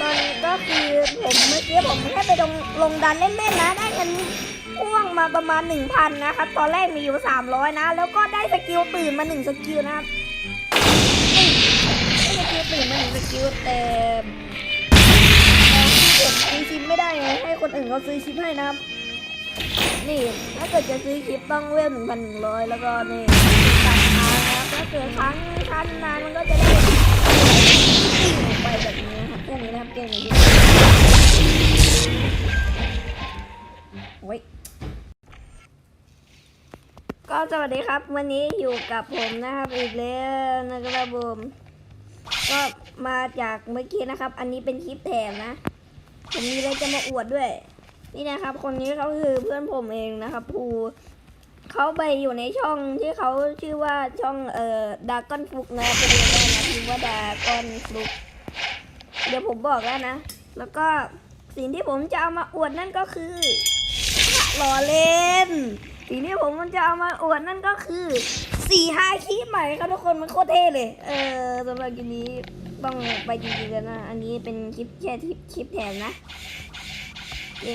ตอนนี้ก็คือผมเมื่อกี้ผมแค่ไปลงลงดันเล่นๆนะ ได้เงินพ่วงมาประมาณ 1,000 นะครับ ตอนแรกมีอยู่ 300 นะ แล้วก็ได้สกิลตื่นมา 1 สกิลนะครับได้สกิลตื่นมา 1 สกิลแต่เราที่เก็บซื้อชิปไม่ได้ไงให้คนอื่นเขาซื้อชิปให้นะครับ นี่ถ้าเกิดจะซื้อคลิปต้องเวล1,100 แล้วก็นี่ตัดทางนะถ้าเกิดครั้งชั้นนานมันก็จะได้ติ้งออกไปแบบนี้นะครับแค่นี้นะครับเกมนี้โอ้ยก็สวัสดีครับ วันนี้อยู่กับผมนะครับอีกแล้วนะครับผมก็มาจากเมื่อกี้นะครับ อันนี้เป็นคลิปแถมนะ ผมมีอะไรจะมาอวดด้วย นี่นะครับ คนนี้เขาคือเพื่อนผมเองนะครับภูเขาไปอยู่ในช่องที่เขาชื่อว่าช่องเอ่อดากอนฟลุกนะไปดูได้นะพิมว่าดากอนฟลุก เดี๋ยวผมบอกแล้วนะ แล้วก็สิ่งที่ผมจะเอามาอวดนั่นก็คือหล่อเล่นสิ่งที่ผมจะเอามาอวดนั่นก็คือสี่ห้าคลิปใหม่ครับทุกคนมันโคตรเท่เลย เออสำหรับคลิปนี้ต้องไปจริงๆกันนะ อันนี้เป็นคลิปแค่คลิปแถมนะโอเค